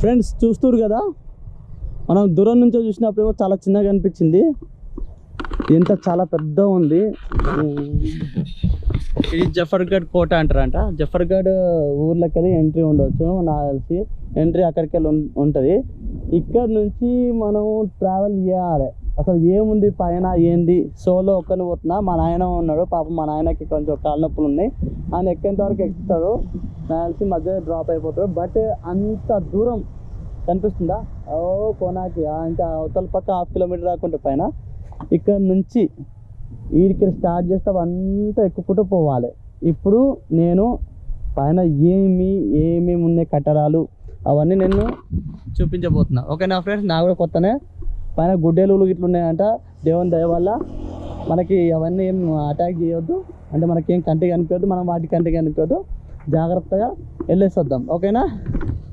Friends చూస్తురు కదా? మనం దూరం నుంచి చూసినప్పుడు చాలా చిన్నగా అనిపించింది. ఎంత చాలా పెద్ద ఉంది. ఇది జఫర్గఢ్ కోట అంటారంట. జఫర్గఢ్ ఊర్లోకి వెళ్ళి ఎంట్రీ ఉండవచ్చు నాకు తెలిసి. ఎంట్రీ అక్కడికి వెళ్ళి ఉంటుంది. ఇక్కడ నుంచి మనం ట్రావెల్ చేయాలి. అసలు ఏముంది పైన ఏంది? సోలో ఒక్కని పోతున్నా మా నాయన ఉన్నాడు. పాపం మా నాయనకి కొంచెం కాళ్ళ నొప్పులు ఉన్నాయి. ఆయన ఎక్కేంత వరకు ఎక్కుతాడు. నాకు తెలిసి మధ్య డ్రాప్ అయిపోతాడు బట్ అంత దూరం కనిపిస్తుందా? ఓ కోనాకి. ఇంకా అవతల పక్క హాఫ్ కిలోమీటర్ రాకుంటే పైన. ఇక్కడ నుంచి ఇక్కడ స్టార్ట్ చేస్తే అంతా ఎక్కుకుంటూ పోవాలి. ఇప్పుడు నేను పైన ఏమి ఏమేమి ఉన్నాయి కట్టడాలు అవన్నీ నేను చూపించబోతున్నా. ఓకేనా ఫ్రెండ్స్ నా కూడా కొత్తనే. పైన గుడ్డెలు ఇట్లా ఉన్నాయంట. దేవుని దయ వల్ల మనకి అవన్నీ ఏం అటాక్ చేయొద్దు. అంటే మనకి ఏం కంటికి కనిపించద్దు. మనం వాటి కంటికి కనిపించద్దు. జాగ్రత్తగా వెళ్ళేసి వద్దాం ఓకేనా?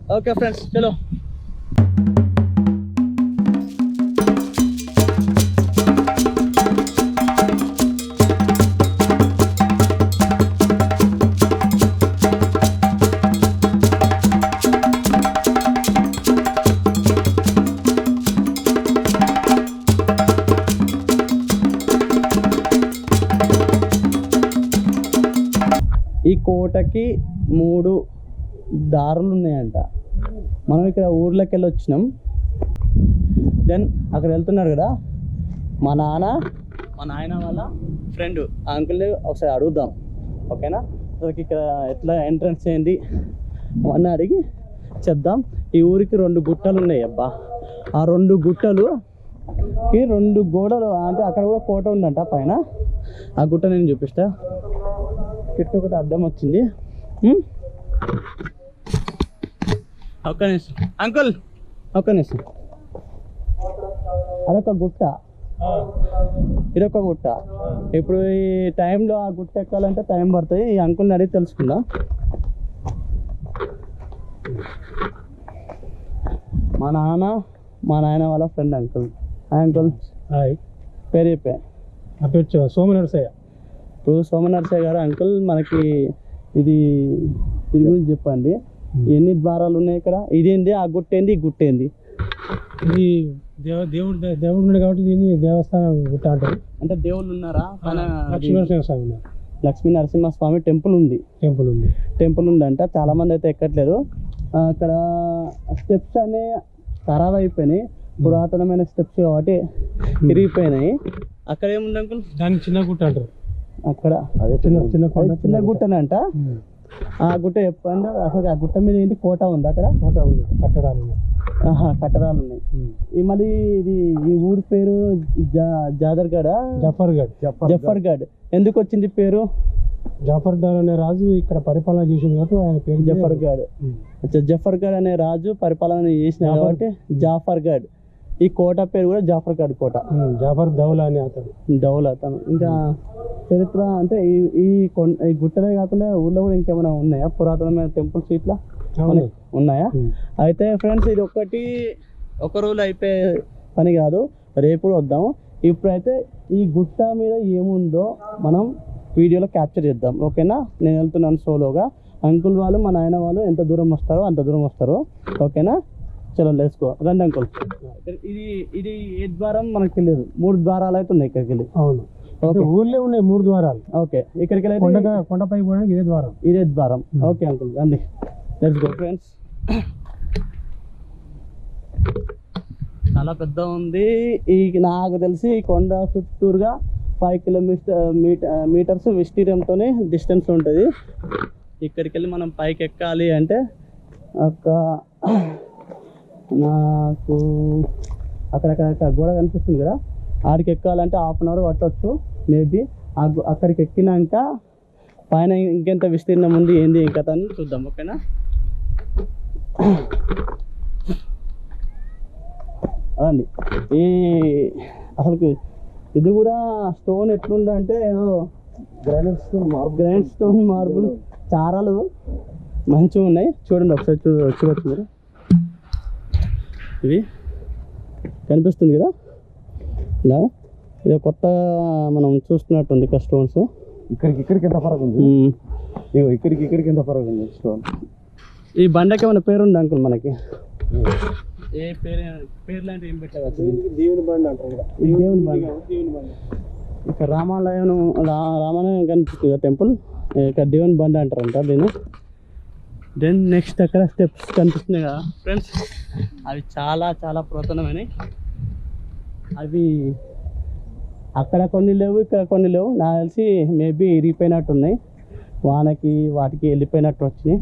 ఓకే ఫ్రెండ్స్ చలో. ఈ మూడు దారులు ఉన్నాయంట. మనం ఇక్కడ ఊర్లోకి వెళ్ళి వచ్చినాం దెన్ అక్కడ వెళ్తున్నారు కదా మా నాన్న మా నాయన వాళ్ళ ఫ్రెండ్ ఆ అంకుల్ని ఒకసారి అడుగుదాం. ఓకేనా అసలు ఇక్కడ ఎట్లా ఎంట్రన్స్ ఏంది? అవన్నీ అడిగి చెప్దాం. ఈ ఊరికి రెండు గుట్టలు ఉన్నాయి అబ్బా. ఆ రెండు గుట్టలుకి రెండు గోడలు అంటే అక్కడ కూడా కోట ఉందంట పైన. ఆ గుట్ట నేను చూపిస్తా. కిట్టు ఒకటి అద్దం వచ్చింది? ఒక్క నిమిషం. అంకుల్. ఒక్క నిమిషం. అదొక గుట్ట. ఇదొక గుట్ట. ఇప్పుడు ఈ టైంలో ఆ గుట్ట ఎక్కాలంటే టైం పడుతుంది. ఈ అంకుల్ని అడిగి తెలుసుకుందాం. మా నాన్న మా నాయన వాళ్ళ ఫ్రెండ్ అంకుల్. అంకుల్. హాయ్. పేరు చెప్పా. నా పేరు చో- సోము నరసయ్య. ఇప్పుడు సోమనరసయ్య గారు అంకుల్ మనకి ఇది ఇది గురించి చెప్పండి. ఎన్ని ద్వారాలు ఉన్నాయి ఇక్కడ? ఇదేంది? ఆ గుట్ట ఏంది ఈ గుట్ట ఏంది ఇది దేవ దేవుడు దేవుడు ఉన్నాడు కాబట్టి దీన్ని దేవస్థానం గుట్ట అంటారు. అంటే దేవుళ్ళు ఉన్నారా? మన లక్ష్మీనరసింహ స్వామి ఉన్నారు. లక్ష్మీ నరసింహస్వామి టెంపుల్ ఉంది. టెంపుల్ ఉంది. టెంపుల్ ఉందంట. చాలా మంది అయితే ఎక్కట్లేదు. అక్కడ స్టెప్స్ అనే ఖరాబ్ అయిపోయినాయి. పురాతనమైన స్టెప్స్ కాబట్టి విరిగిపోయినాయి అక్కడ ఏముంది అంకుల్? దాన్ని చిన్న గుట్ట అంటారు. అక్కడ చిన్న చిన్న కొండ చిన్న గుట్టనంట. ఆ గుట్ట చెప్పండి అసలు ఆ గుట్ట మీద ఏంటి కోట ఉంది అక్కడ? కోట ఉంది. కట్టడాలు కట్టడాలు ఉన్నాయి. ఈ మళ్ళీ ఇది ఈ ఊరి పేరు జాదర్గఢ? జఫర్గఢ్. జఫర్గఢ్. ఎందుకు వచ్చింది పేరు? జఫర్ దాన్ అనే రాజు ఇక్కడ పరిపాలన చేసింది కాబట్టి ఆయన పేరు జఫర్గఢ్. జఫర్గఢ్ అనే రాజు పరిపాలన చేసిన జాఫర్. కాబట్టి జాఫర్గఢ్. ఈ కోట పేరు కూడా జాఫర్గఢ్ కోట. ఉమ్. జఫర్ దౌలా అనే అతను. దౌలత్ అని. ఇంకా చరిత్ర అంటే ఈ ఈ కొండ ఈ గుట్టలే కాకుండా ఊళ్ళో కూడా ఇంకేమైనా ఉన్నాయా? పురాతనమైన టెంపుల్స్ ఇట్లా ఉన్నాయి. అయితే ఫ్రెండ్స్ ఇది ఒక్కటి ఒక రోజులో అయిపోయే పని కాదు. రేపు కూడా వద్దాము ఇప్పుడైతే ఈ గుట్ట మీద ఏముందో మనం వీడియోలో క్యాప్చర్ చేద్దాం. ఓకేనా? నేను వెళ్తున్నాను సోలోగా. అంకుల్ వాళ్ళు మా నాయన వాళ్ళు ఎంత దూరం వస్తారో అంత దూరం వస్తారు. ఓకేనా? చలో లేసుకో రండి అంకుల్. ఇది ఇది ఏ ద్వారం మనకు తెలియదు. మూడు ద్వారాలు అయితే ఉన్నాయి ఇక్కడికి వెళ్ళి. అవును. ఓకే. ఊర్లో ఉన్నాయి మూడు ద్వారాలు. ఓకే. ఇక్కడికి వెళ్ళి కొండ అయితే కొండపై పోవడానికి ఇదే ద్వారం. ఇదే ద్వారం. ఓకే అంకుల్ రండి. లెట్స్ గో ఫ్రెండ్స్ చాలా పెద్ద ఉంది. ఈ నాకు తెలిసి కొండ చుట్టూరుగా ఫైవ్ కిలోమీటర్ మీటర్ మీటర్స్ విస్తీర్యంతోనే డిస్టెన్స్ ఉంటుంది. ఇక్కడికి వెళ్ళి మనం పైకి ఎక్కాలి అంటే ఒక నాకు అక్కడ అక్కడ అక్కడ గోడ కనిపిస్తుంది కదా ఆడికి ఎక్కాలంటే హాఫ్ అన్ అవర్ పట్టవచ్చు మేబీ అక్కడికి ఎక్కినాక పైన ఇంకెంత విస్తీర్ణం ఉంది ఏంది ఇంకా అని చూద్దాం ఓకేనా? అదండి. ఈ అసలుకి ఇది కూడా స్టోన్ ఎట్లుందంటే ఏదో granite stone marble granite stone marble చారాలు మంచిగా ఉన్నాయి చూడండి ఒకసారి చూ చూడొచ్చు మీరు. ఇవి కనిపిస్తుంది కదా? ఇలా. ఇది కొత్త మనం చూస్తున్నట్టుంది ఇక్కడ స్టోన్స్ ఇక్కడికి ఇక్కడికి ఎంత ఫరక్ ఉంది? ఇగో ఇక్కడికి ఇక్కడికి ఎంత ఫరక్ ఉంది స్టోన్ ఈ బండకి ఏమైనా పేరు ఉంది అంకుల్ మనకి? ఏ పేరు పేరు లాంటివి ఏం పెట్టవచ్చు దేవుని బండి అంటారు. ఇది దేవుని బండి. దేవుని బండి. ఇక్కడ రామాలయం రా రామాలయం కనిపిస్తుంది కదా టెంపుల్ ఇక్కడ దేవుని బండి అంటారంట దీన్ని. దెన్ నెక్స్ట్ అక్కడ స్టెప్స్ కనిపిస్తున్నాయి కదా. ఫ్రెండ్స్ అవి చాలా చాలా పురాతనమైనవి. అవి అక్కడ కొన్ని లేవు ఇక్కడ కొన్ని లేవు. నాకు తెలిసి మేబీ ఇరిగిపోయినట్టు ఉన్నాయి వానకి వాటికి వెళ్ళిపోయినట్టు వచ్చినాయి.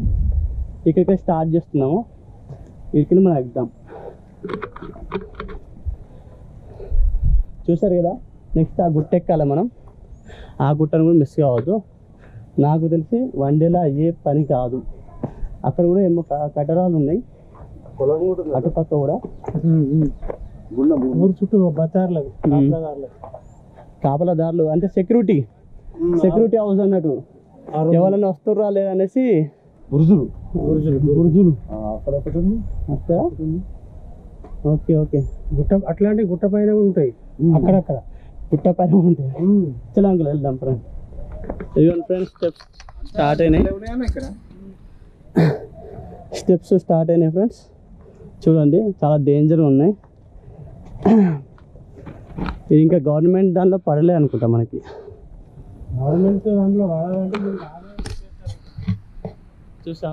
ఇక్కడికి స్టార్ట్ చేస్తున్నాము. ఇక్కడికి మనం ఎగ్దాం చూసారు కదా? నెక్స్ట్ ఆ గుట్ట ఎక్కాలి మనం. ఆ గుట్టను కూడా మిస్ కావద్దు. నాకు తెలిసి వన్ డేలో అయ్యే పని కాదు. అక్కడ కూడా ఏమో క- కట్టడాలు ఉన్నాయి. అటుపక్క కూడా. గుండం ఊరు చుట్టూ కాపలాదారులకు. కాపలాదారులు. అంటే సెక్యూరిటీ సెక్యూరిటీ హౌస్ అన్నట్టు. ఎవరైనా వస్తుర్రా లేదనేసి బురుజులు. బురుజులు బుర్జులు. అక్కడ ఒకటి ఉంది. అక్కడ? Okay okay. గుట్ట అట్లాంటి గుట్ట పైన కూడా ఉంటాయి. అక్కడక్కడ. పుట్ట పైన ఉంటాయి? చలో అంకుల్ వెళ్దాం ఫ్రెండ్స్ స్టెప్స్ స్టార్ట్ అయినాయి. ఇక్కడ? స్టెప్స్ స్టార్ట్ అయినాయి ఫ్రెండ్స్. చూడండి చాలా డేంజర్ ఉన్నాయి. ఇది ఇంకా గవర్నమెంట్ దాంట్లో పడలే అనుకుంటా మనకి. గవర్నమెంట్ దాంట్లో చూసా?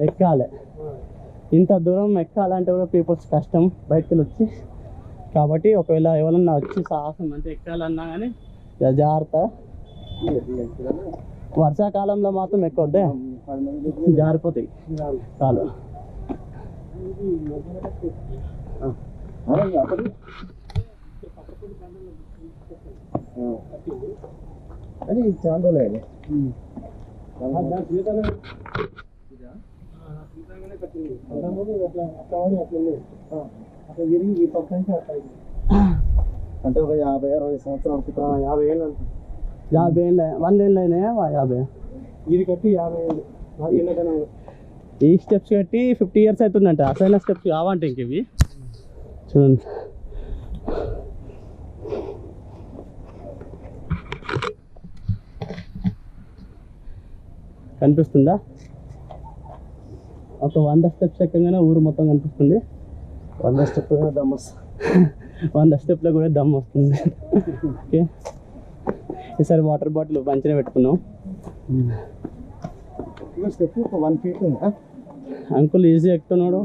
ఎక్కాలి. ఇంత దూరం ఎక్కాలంటే కూడా పీపుల్స్ కష్టం బయటకు వచ్చి. కాబట్టి ఒకవేళ ఎవరన్నా వచ్చి సాహసం అంటే ఎక్కాలన్నా కానీ జాగ్రత్త. వర్షాకాలంలో మాత్రం ఎక్కొద్దే. జారిపోతాయి కాలు అది చాలా రోజులు అట్లా తిరిగి ఈ పక్క నుంచి అట్లా అయింది. అంటే ఒక యాభై అరవై సంవత్సరాల క్రితం ఆ, యాభై ఏళ్ళు అంట యాభై ఏళ్ళ వంద ఏళ్ళు అయినాయా వా- యాభై ఇది కట్టి యాభై ఏళ్ళు నాకు చిన్నతనం ఈ స్టెప్స్ కట్టి ఫిఫ్టీ ఇయర్స్ అవుతుందంట. అసలైన స్టెప్స్ కావంటే ఇంక ఇవి. చూడండి. కనిపిస్తుందా? ఒక వంద స్టెప్స్ ఎక్కగానే ఊరు మొత్తం కనిపిస్తుంది. వంద స్టెప్ దమ్మస్ వంద స్టెప్లో కూడా దమ్ వస్తుంది. ఓకే. ఈసారి వాటర్ బాటిల్ మంచిగా పెట్టుకున్నాం. స్టెప్ ఒక వన్ ఫీట్ ఉందా అంకుల్ ఈజీ ఎక్కుతున్నాడు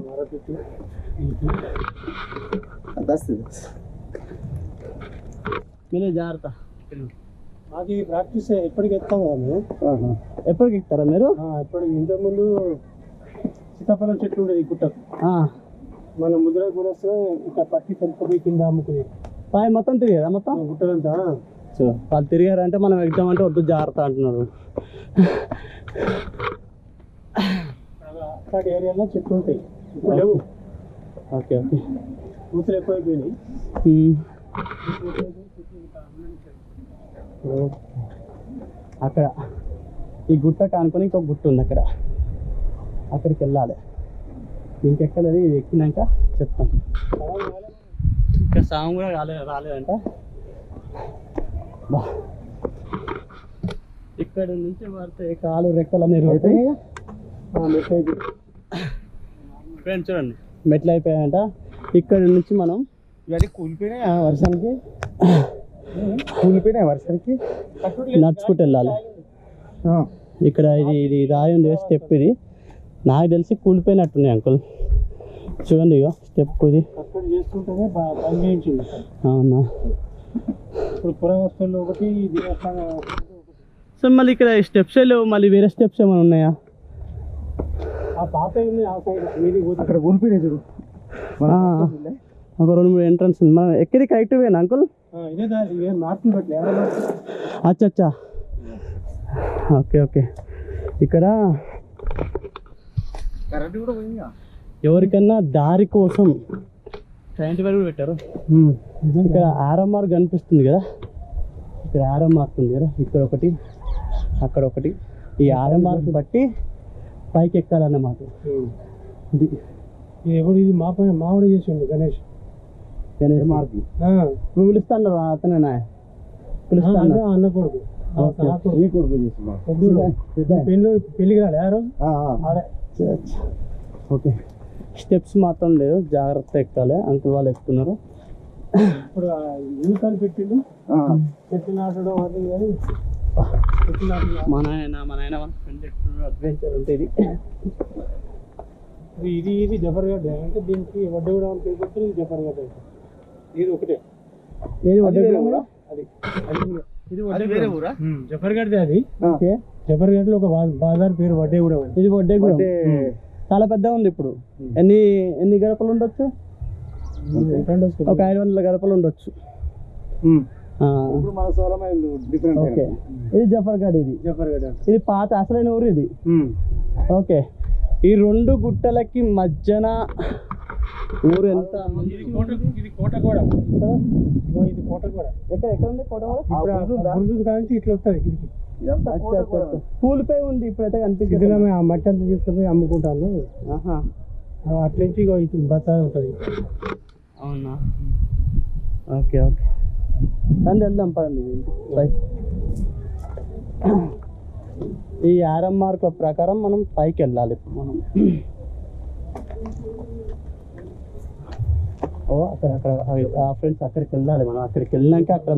మీరే జాగ్రత్త మాకు ఈ ప్రాక్టీస్ ఎప్పటికి ఎత్తాం కదా మేము ఎప్పటికి ఎక్కుతారా మీరు ఆ, ఎప్పటికి ఇంతకుముందు సీతాఫలం చెట్లు ఉండేది ఈ గుట్టకు ఆ, మన ముద్ర కూడా వస్తే ఇట్లా పట్టి తెలుపుపోయి కింద అమ్ముకునేది పాయ్ మొత్తం తిరిగారా మొత్తం ఆ గుట్టలంతా సో వాళ్ళు తిరిగారంటే మనం ఎగ్దామంటే వద్దు జాగ్రత్త అంటున్నారు అట్లాంటి ఏరియాలో చెట్లు ఉంటాయి ఇప్పుడు లేవు. Okay okay. కూతులు ఎక్కువైపోయినాయి. అక్కడ ఈ గుట్ట కానుకొని ఇంకొక గుట్ట ఉంది అక్కడ. అక్కడికి వెళ్ళాలి. ఇంకెక్కలేదు? ఇది ఎక్కినాక చెప్తాను ఇంకా సాంగ్ కూడా రాలే రాలేదంట. బా. ఇక్కడ నుంచి పడితే కాలు రెక్కలన్నీ అవుతాయి ఫ్రెండ్స్ చూడండి. మెట్లు అయిపోయాయంట. ఇక్కడ నుంచి మనం ఇవన్నీ కూలిపోయినాయి? వర్షానికి? కూలిపోయినాయి వర్షానికి? నడుచుకుంటూ వెళ్ళాలి. ఇక్కడ ఇది ఇది రాయి ఉంది స్టెప్ ఇది. నాకు తెలిసి కూలిపోయినట్టున్నాయి అంకుల్. చూడండి ఇగో స్టెప్ ఇది. అవునా? ఇప్పుడు ఒకటి సో మళ్ళీ ఇక్కడ స్టెప్స్ లేవు మళ్ళీ వేరే స్టెప్స్ ఏమైనా ఉన్నాయా ఆ పాత ఉంది ఆ సైడ్ మీది అక్కడ కూలిపోయినాయి చూడు. ఆ, ఒక రెండు మూడు ఎంట్రన్స్ ఉంది మనం ఎక్కడి కరెక్ట్ వేనా అంకుల్ అచ్చా అచ్చా. Okay okay. ఇక్కడ ఎవరికన్నా దారి కోసం కరెంట్ వైర్ కూడా పెట్టారు. ఇక్కడ ఆరో మార్క్ కనిపిస్తుంది కదా? ఇక్కడ ఆరో మార్క్ ఉంది కదా? ఇక్కడ ఒకటి అక్కడ ఒకటి. ఈ ఆరో మార్క్ బట్టి పైకి ఎక్కాలన్నమాట ఇది. ఎప్పుడు ఇది మా పైన మామిడి చేసిండు గణేష్. గణేష్ మార్పు నువ్వు పిలుస్తాను అతనేనా ఆ, పిలుస్తాను అన్న కొడుకు. నా కొడుకు. పెళ్ళి పెళ్ళికి రాలే ఆ రోజు? ఆడే. ఓకే. స్టెప్స్ మాత్రం లేదు జాగ్రత్త ఎక్కాలి అంకుల్ వాళ్ళు ఎక్కుతున్నారు. ఇప్పుడు యూకాలు పెట్టిండు. చెట్టు నాటడం అది మా నాయన మా నాయన అడ్వెంచర్ ఉంటుంది ఇది. ఇది ఇది జఫర్గడ్డ అంటే దీనికి వడ్డీ కూడా పేరు పెట్టి ఇది జఫర్గడ్డ ఇది ఒకటే. ఏది ఊరా? అది. ఇది వేరే ఊరా? జఫర్గడ్డ అది. ఓకే. జఫర్గడ్డలో ఒక బా- బాజార్ పేరు వడ్డే కూడా ఉంది. ఇది వడ్డే కూడా అంటే చాలా పెద్ద ఉంది ఇప్పుడు. ఎన్ని ఎన్ని గడపలు ఉండొచ్చు. ఒక ఐదు వందల గడపలు ఉండొచ్చు. ఇప్పుడు మన డిఫరెంట్ ఓకే. ఇది జఫర్గఢ్ ఇది. జఫర్గడ్డ ఇది పాత అసలైన ఊరు ఇది? ఓకే. ఈ రెండు గుట్టలకి మధ్యన ఊరు ఎంత? ఇది కోట ఇది కోట కూడా ఇగో ఇది కోట కూడా ఎక్కడ ఎక్కడ ఉంది కోట కూడా? ఇప్పుడు ఇట్లా వస్తుంది ఇదికి. కూలిపోయి ఉంది ఇప్పుడైతే మేము ఆ మట్టి అంతా తీసుకుపోయి అమ్ముకుంటాను. ఆహా. అట్ల నుంచి ఇగో ఇది బత్తాయి ఉంటుంది. అవునా? Okay okay. రండి వెళ్దాం పదండి. ఈ ఆరం మార్క్ ప్రకారం మనం పైకి వెళ్ళాలి. ఇప్పుడు మనం. ఓ అక్కడ అక్కడ ఆ ఫ్రెండ్స్ అక్కడికి వెళ్ళాలి మనం. అక్కడికి వెళ్ళినాక అక్కడ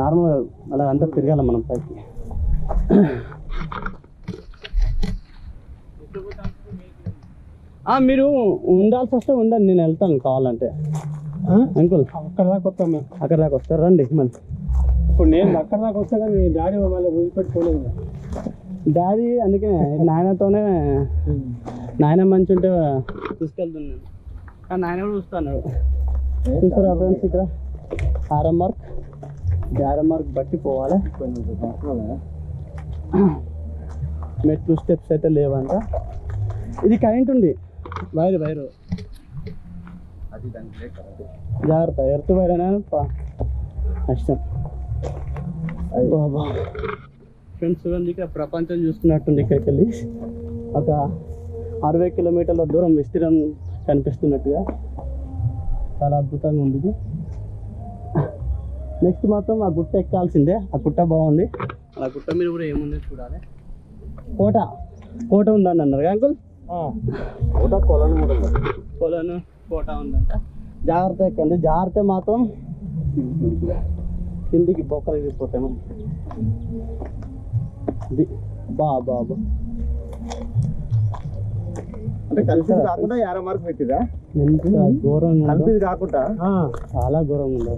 నార్మల్ అలా అంతా తిరగాలి మనం పైకి. మీరు ఉండాల్సి వస్తే ఉండండి నేను వెళ్తాను కావాలంటే. అంకుల్. అక్కడ దాకా వస్తాం మేము. అక్కడ దాకా వస్తారు? రండి మళ్ళీ ఇప్పుడు నేను అక్కడ దాకా వస్తా కానీ డాడీ మళ్ళీ వదిలిపెట్టుకోలేదు. డాడీ అందుకే నాయనతోనే నాయన మంచి ఉంటే తీసుకెళ్తున్నాను కానీ నాయన కూడా చూస్తాను చూస్తారా ఫ్రెండ్స్ ఇక్కడ? ఆరం మార్క్ ఆరం మార్క్ బట్టి పోవాలి. మెట్లు స్టెప్స్ అయితే లేవంట. ఇది కరెంట్ ఉంది. వైర్ వైరు అది దానికి బ్రేక్ కాదు. జాగ్రత్త ఎర్త్ వైర్ అయినా ప- కష్టం. బాబా. ఫ్రెండ్స్ చూడండి ఇక్కడ ప్రపంచం చూస్తున్నట్టుంది ఇక్కడికి వెళ్ళి ఒక అరవై కిలోమీటర్ల దూరం విస్తీర్ణం కనిపిస్తున్నట్టుగా. చాలా అద్భుతంగా ఉంది ఇది. నెక్స్ట్ మాత్రం ఆ గుట్ట ఎక్కాల్సిందే. ఆ గుట్ట బాగుంది. ఆ గుట్ట మీద కూడా ఏముందో చూడాలి. కోట. కోట ఉందని అన్నారు అంకుల్? కోట కొలను. కొలను. కోట ఉందంట. జాగ్రత్త ఎక్కండి. జాగ్రత్త మాత్రం కిందికి బొక్కలు ఎగిరిపోతాయి మనం ఇది బా బా బా. అంటే కలిసి కాకుండా యాభై మార్క్ పెట్టిరా? ఎంత ఘోరంగా. కలిసి కాకుండా? ఆ, చాలా ఘోరంగా ఉందో.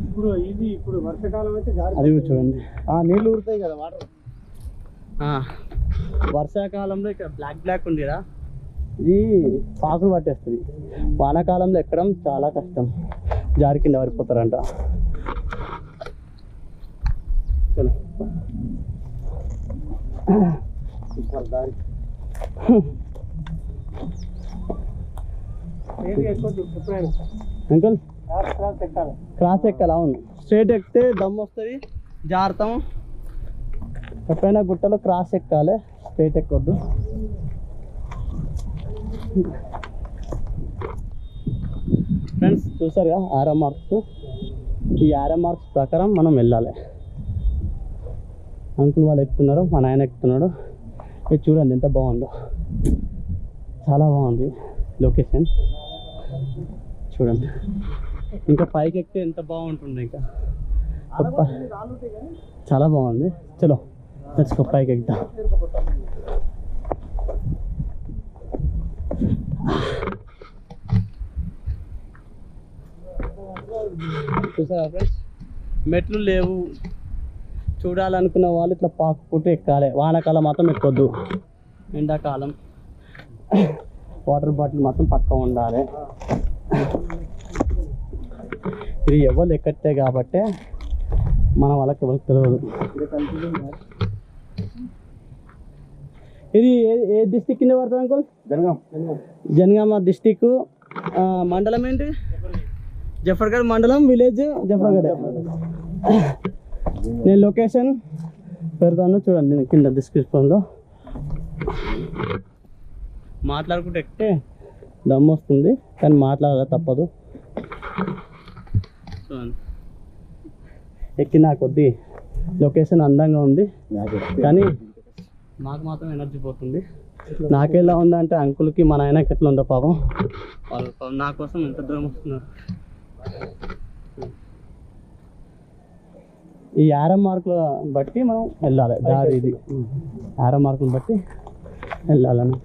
ఇప్పుడు ఇది ఇప్పుడు వర్షాకాలం అయితే జారి అది చూడండి. ఆ నీళ్ళు ఊరుతాయి కదా వాటర్. ఆ, వర్షాకాలంలో ఇక్కడ బ్లాక్ బ్లాక్ ఉందిరా ఇది పాకులు పట్టేస్తుంది. వానాకాలంలో ఎక్కడం చాలా కష్టం. జారి కింద పడిపోతారంట. అంకుల్ క్రాస్ ఎక్కాలి క్రాస్ ఎక్కాలి అవును. స్ట్రేట్ ఎక్కితే దమ్ వస్తుంది జారుతాం. ఎప్పుడైనా గుట్టలో క్రాస్ ఎక్కాలి స్ట్రేట్ ఎక్కొద్దు. ఫ్రెండ్స్ చూసారుగా ఆరో మార్క్స్ ఈ ఆరో మార్క్స్ ప్రకారం మనం వెళ్ళాలి. అంకుల్ వాళ్ళు ఎక్కుతున్నారు మా నాయన ఎక్కుతున్నాడు ఇది చూడండి ఎంత బాగుందో. చాలా బాగుంది లొకేషన్ చూడండి. ఇంకా పైకి ఎక్కితే ఎంత బాగుంటుంది ఇంకా. చాలా బాగుంది. చలో గో పైకి ఎక్కుదాం. చూసారా ఫ్రెండ్స్ మెట్లు లేవు. చూడాలనుకున్న వాళ్ళు ఇట్లా పాకుకుంటూ ఎక్కాలి. వానాకాలం మాత్రం ఎక్కొద్దు. ఎండాకాలం. వాటర్ బాటిల్ మాత్రం పక్క ఉండాలి. ఇది ఎవరు ఎక్కట్టే కాబట్టి మన వాళ్ళకి ఎవరికి తెలియదు. ఇది ఏ డిస్టిక్ కింద పడుతుంది అంకుల్ జనగాం. జనగామ డిస్టిక్ మండలం ఏంటి? జఫర్గఢ్ మండలం విలేజ్ జఫర్గఢ్. నేను లొకేషన్ పెడతాను చూడండి నేను కింద డిస్క్రిప్షన్లో మాట్లాడుకుంటే ఎక్కితే దమ్ వస్తుంది కానీ మాట్లాడాలి తప్పదు. చూడండి. ఎక్కిన కొద్దీ లొకేషన్ అందంగా ఉంది. కానీ మాకు మాత్రం ఎనర్జీ పోతుంది. నాకెలా ఉందంటే అంకుల్కి మా నాయనకి ఎట్లా ఉందో పాపం. వాళ్ళు పాపం నా కోసం ఎంత దూరం వస్తున్నారు. ఈ యారం మార్కుల బట్టి మనం వెళ్ళాలి. దారి ఇది. యారం మార్కులు బట్టి వెళ్ళాలని.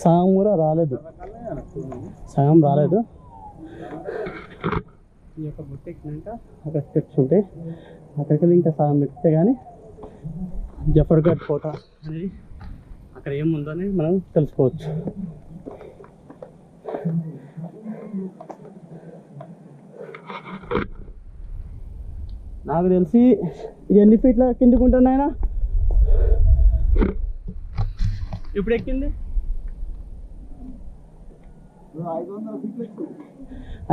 సగం కూడా రాలేదు. సగం రాలేదు. ఈ యొక్క బుట్ట ఎక్కినాక అక్కడ స్టెప్స్ ఉంటాయి. అక్కడికి ఇంకా సగం ఎక్కితే కానీ జఫర్ఘడ్ కోట అనేది అక్కడ ఏముందని మనం తెలుసుకోవచ్చు. నాకు తెలిసి ఎన్ని ఫీట్ల కిందికి ఉంటుంది ఇప్పుడు ఎక్కింది?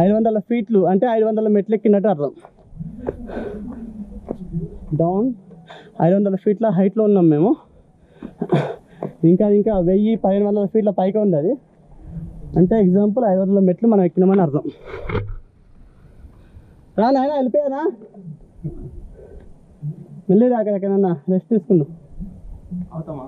ఐదు వందల ఫీట్లు అంటే ఐదు వందల మెట్లు ఎక్కినట్టు అర్థం. డౌన్ ఐదు వందల ఫీట్ల హైట్లో ఉన్నాం మేము. ఇంకా ఇంకా వెయ్యి పదిహేను వందల ఫీట్ల పైకి ఉంది అది. అంటే ఎగ్జాంపుల్ ఐదు వందల మెట్లు మనం ఎక్కినామని అర్థం. రా నాయన వెళ్ళిపోయానా వెళ్ళేది అక్కడ ఎక్కడన్నా రెస్ట్ తీసుకుందాం. అవుతామా?